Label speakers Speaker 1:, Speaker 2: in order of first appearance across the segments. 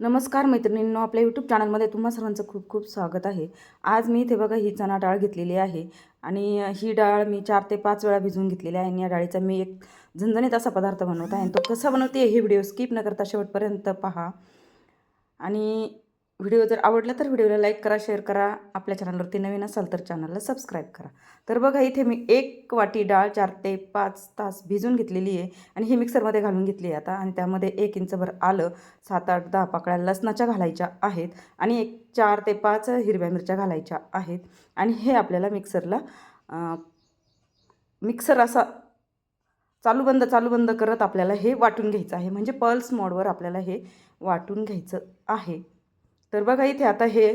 Speaker 1: नमस्कार मैत्रिणींनो आपल्या यूट्यूब चॅनलमध्ये तुम्हा सर्वांचं खूप खूप स्वागत आहे. आज मी इथे बघा ही चणा डाळ घेतलेली आहे आणि ही डाळ मी चार ते पाच वेळा भिजवून घेतलेली आहे आणि या डाळीचा मी एक झणझणीत असा पदार्थ बनवत आहे आणि तो कसा बनवते हे व्हिडिओ स्किप न करता शेवटपर्यंत पहा. आणि व्हिडिओ जर आवडला तर व्हिडिओला लाईक करा शेअर करा. आपल्या चॅनलवरती नवीन असाल तर चॅनलला सबस्क्राईब करा. तर बघा इथे मी एक वाटी डाळ चार ते पाच तास भिजून घेतलेली आहे आणि ही मिक्सरमध्ये घालून घेतली आहे आता. आणि त्यामध्ये एक इंचभर आलं सात आठ दहा पाकळ्या लसणाच्या घालायच्या आहेत आणि एक चार ते पाच हिरव्या मिरच्या घालायच्या आहेत. आणि हे आपल्याला मिक्सरला मिक्सर असा चालू बंद चालू बंद करत आपल्याला हे वाटून घ्यायचं आहे. म्हणजे पल्स मोडवर आपल्याला हे वाटून घ्यायचं आहे. तर बघा इथे आता हे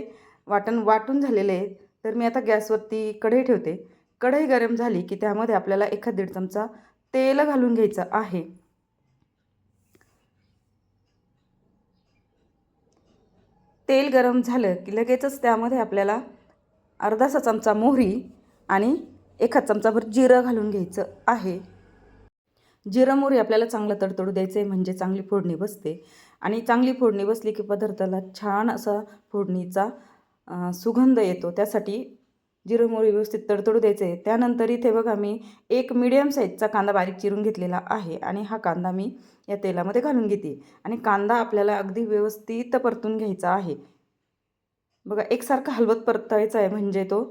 Speaker 1: वाटण वाटून झालेले आहे तर मी आता गॅसवरती कढई ठेवते. कढई गरम झाली की त्यामध्ये आपल्याला एखाद दीड चमचा तेल घालून घ्यायचं आहे. तेल गरम झालं की लगेचच त्यामध्ये आपल्याला अर्धासा चमचा मोहरी आणि एखाद चमचाभर जिरं घालून घ्यायचं आहे. जिरं मोहरी आपल्याला चांगलं तडतडू द्यायचं आहे म्हणजे चांगली फोडणी बसते. आणि चांगली फोडणी बसली की पदार्थाला छान असा फोडणीचा सुगंध येतो. त्यासाठी जिरं मोहरी व्यवस्थित तडतडू द्यायचं. आहे त्यानंतर इथे बघा मी एक मिडियम साईजचा कांदा बारीक चिरून घेतलेला आहे आणि हा कांदा मी या तेलामध्ये घालून घेते. आणि कांदा आपल्याला अगदी व्यवस्थित परतून घ्यायचा आहे. बघा एकसारखा हलवत परतायचा आहे म्हणजे तो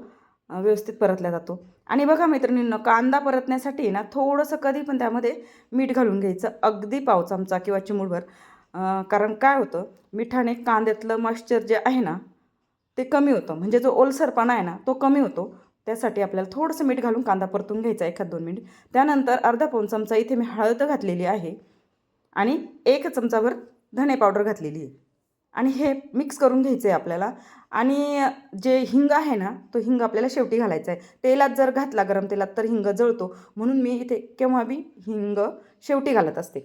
Speaker 1: व्यवस्थित परतला जातो. आणि बघा मैत्रिणींनो कांदा परतण्यासाठी ना थोडंसं कधी पण त्यामध्ये मीठ घालून घ्यायचं. अगदी पाव चमचा किंवा चिमूडभर कारण काय होतं मिठाने कांद्यातलं मॉइश्चर जे आहे ना ते कमी होतं. म्हणजे जो ओलसरपणा आहे ना तो कमी होतो. त्यासाठी आपल्याला थोडंसं मीठ घालून कांदा परतून घ्यायचा एखाद दोन मिनिट. त्यानंतर अर्धा पाऊन चमचा इथे मी हळद घातलेली आहे आणि एक चमचाभर धणे पावडर घातलेली आहे. आणि हे मिक्स करून घ्यायचं आहे आपल्याला. आणि जे हिंग आहे ना तो हिंग आपल्याला शेवटी घालायचा आहे. तेलात जर घातला गरम तेलात तर हिंग जळतो. म्हणून मी इथे केव्हा बी हिंग शेवटी घालत असते.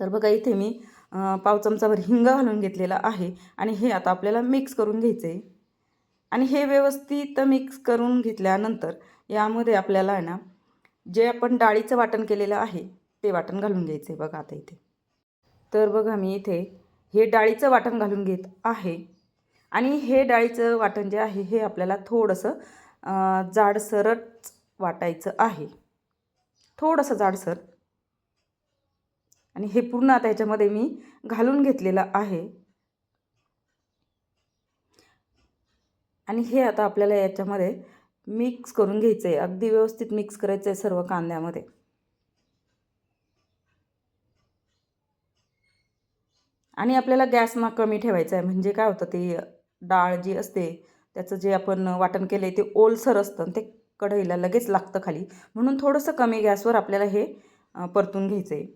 Speaker 1: तर बघा इथे मी पाव चमचाभर हिंग घालून घेतलेला आहे. आणि हे आता आपल्याला मिक्स करून घ्यायचं आहे आणि हे व्यवस्थित मिक्स करून घेतल्यानंतर यामध्ये आपल्याला आहे ना जे आपण डाळीचं वाटण केलेलं आहे ते वाटण घालून घ्यायचं आहे बघा आता इथे. तर बघा मी इथे हे डाळीचं वाटण घालून घेत आहे. आणि हे डाळीचं वाटण जे आहे हे आपल्याला थोडंसं जाडसरच वाटायचं आहे. थोडंसं जाडसर. आणि हे पूर्ण आता याच्यामध्ये मी घालून घेतलेलं आहे. आणि हे आता आपल्याला याच्यामध्ये मिक्स करून घ्यायचं आहे अगदी व्यवस्थित मिक्स करायचं आहे सर्व कांद्यामध्ये. आणि आपल्याला गॅस ना कमी ठेवायचा आहे म्हणजे काय होतं ते डाळ जी असते त्याचं जे आपण वाटण केलं आहे ते ओलसर असतं ते कढईला लगेच लागतं खाली. म्हणून थोडंसं कमी गॅसवर आपल्याला हे परतून घ्यायचं आहे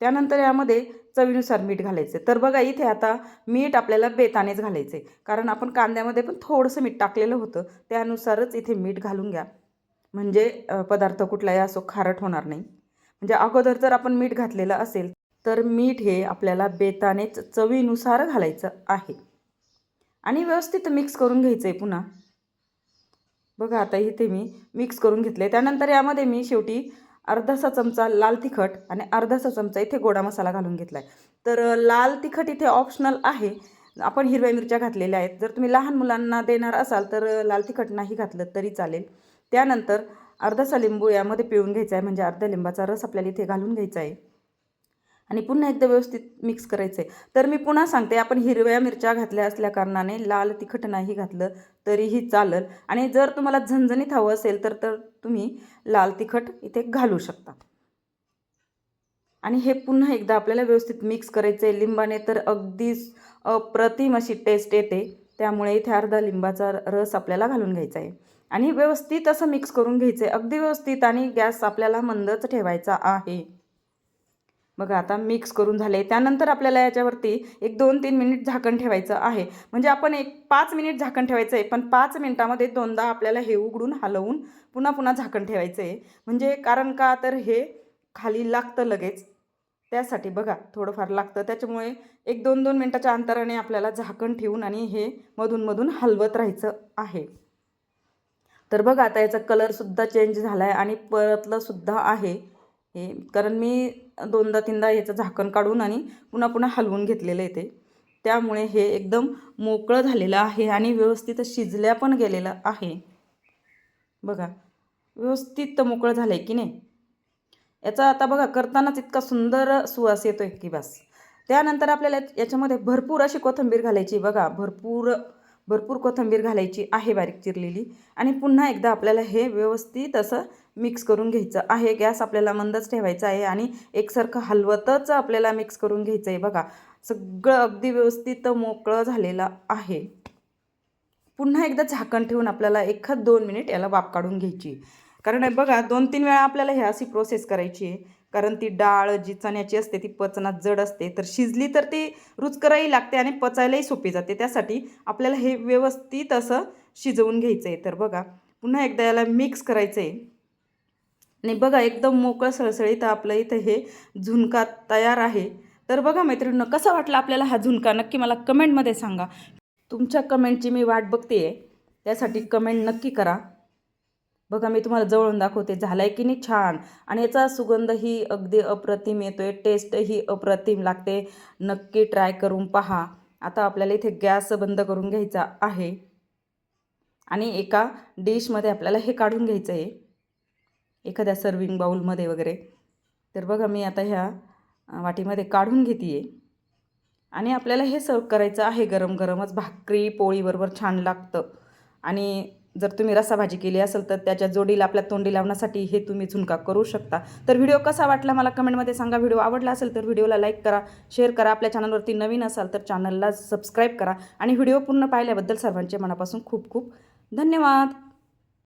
Speaker 1: त्यानंतर यामध्ये चवीनुसार मीठ घालायचं. तर बघा इथे आता मीठ आपल्याला बेतानेच घालायचं. आहे कारण आपण कांद्यामध्ये पण थोडंसं मीठ टाकलेलं होतं. त्यानुसारच इथे मीठ घालून घ्या. म्हणजे पदार्थ कुठलाही असो खारट होणार नाही. म्हणजे अगोदर जर आपण मीठ घातलेलं असेल तर मीठ हे आपल्याला बेतानेच चवीनुसार घालायचं आहे. आणि व्यवस्थित मिक्स करून घ्यायचं आहे पुन्हा. बघा आता इथे मी मिक्स करून घेतले त्यानंतर यामध्ये मी शेवटी अर्धासा चमचा लाल तिखट आणि अर्धासा चमचा इथे गोडा मसाला घालून घेतला आहे तर लाल तिखट इथे ऑप्शनल आहे. आपण हिरव्या मिरच्या घातलेल्या आहेत. जर तुम्ही लहान मुलांना देणार असाल तर लाल तिखट नाही घातलं तरी चालेल. त्यानंतर अर्धासा लिंबू यामध्ये पिळून घ्यायचा आहे. म्हणजे अर्ध्या लिंबाचा रस आपल्याला इथे घालून घ्यायचा आहे. आणि पुन्हा एकदा व्यवस्थित मिक्स करायचं आहे तर मी पुन्हा सांगते आपण हिरव्या मिरच्या घातल्या असल्या कारणाने लाल तिखट नाही घातलं तरीही चालेल. आणि जर तुम्हाला झणझणीत हवं असेल तर तर तुम्ही लाल तिखट इथे घालू शकता. आणि हे पुन्हा एकदा आपल्याला व्यवस्थित मिक्स करायचं आहे लिंबाने तर अगदीच अप्रतिम अशी टेस्ट येते. त्यामुळे इथे अर्धा लिंबाचा रस आपल्याला घालून घ्यायचा आहे आणि व्यवस्थित असं मिक्स करून घ्यायचं आहे अगदी व्यवस्थित आणि गॅस आपल्याला मंदच ठेवायचा आहे. बघा आता मिक्स करून झाले. त्यानंतर आपल्याला याच्यावरती एक दोन तीन मिनिट झाकण ठेवायचं आहे. म्हणजे आपण एक पाच मिनिट झाकण ठेवायचं आहे पण पाच मिनिटामध्ये दोनदा आपल्याला हे उघडून हलवून पुन्हा पुन्हा झाकण ठेवायचं आहे. म्हणजे कारण का तर हे खाली लागतं लगेच. त्यासाठी बघा थोडंफार लागतं. त्याच्यामुळे एक दोन दोन मिनटाच्या अंतराने आपल्याला झाकण ठेवून आणि हे मधून मधून हलवत राहायचं आहे. तर बघा आता याचा कलरसुद्धा चेंज झाला आहे आणि परतलंसुद्धा आहे. हे कारण मी दोनदा तीनदा याचं झाकण काढून आणि पुन्हा पुन्हा हलवून घेतलेलं आहे ते. त्यामुळे हे एकदम मोकळं झालेलं आहे आणि व्यवस्थित शिजल्या पण गेलेलं आहे. बघा व्यवस्थित मोकळं झालं आहे की नाही? याचा आता बघा करतानाच इतका सुंदर सुवास येतो आहे की बस. त्यानंतर आपल्याला याच्यामध्ये भरपूर अशी कोथिंबीर घालायची बघा भरपूर भरपूर कोथिंबीर घालायची आहे बारीक चिरलेली आणि पुन्हा एकदा आपल्याला हे व्यवस्थित असं मिक्स करून घ्यायचं आहे. गॅस आपल्याला मंदच ठेवायचा आहे आणि एकसारखं हलवतच आपल्याला मिक्स करून घ्यायचं आहे बघा. सगळं अगदी व्यवस्थित मोकळं झालेलं आहे. पुन्हा एकदा झाकण ठेवून आपल्याला एखाद दोन मिनिट याला वाफ काढून घ्यायची. कारण बघा दोन तीन वेळा आपल्याला हे अशी प्रोसेस करायची आहे. कारण ती डाळ जी चण्याची असते ती पचनात जड असते. तर शिजली तर ती रुचकराही लागते आणि पचायलाही सोपी जाते. त्यासाठी आपल्याला हे व्यवस्थित असं शिजवून घ्यायचं आहे तर बघा पुन्हा एकदा याला मिक्स करायचं आहे आणि बघा एकदम मोकळं सळसळीत आपलं इथं हे झुणका तयार आहे. तर बघा मैत्रिणीनं कसा वाटला आपल्याला हा झुणका? नक्की मला कमेंटमध्ये सांगा. तुमच्या कमेंटची मी वाट बघते आहे त्यासाठी कमेंट नक्की करा. बघा मी तुम्हाला जवळून दाखवते झाला आहे की नाही छान. आणि याचा सुगंध ही अगदी अप्रतिम येतो आहे टेस्टही अप्रतिम लागते. नक्की ट्राय करून पहा. आता आपल्याला इथे गॅस बंद करून घ्यायचा आहे. आणि एका डिशमध्ये आपल्याला हे काढून घ्यायचं आहे एखाद्या सर्विंग बाऊलमध्ये वगैरे. तर बघा मी आता ह्या वाटीमध्ये काढून घेते आहे आणि आपल्याला हे सर्व करायचं आहे गरम गरमच भाकरी पोळीबरोबर छान लागतं. आणि जर तुम्ही रसाभाजी केली असेल तर त्याच्या जोडीला आपल्या तोंडी लावण्यासाठी हे तुम्ही झुणका करू शकता. तर व्हिडिओ कसा वाटला मला कमेंटमध्ये सांगा. व्हिडिओ आवडला असेल तर व्हिडिओला लाईक करा शेअर करा. आपल्या चॅनलवरती नवीन असाल तर चॅनलला सबस्क्राईब करा. आणि व्हिडिओ पूर्ण पाहिल्याबद्दल सर्वांचे मनापासून खूप खूप धन्यवाद.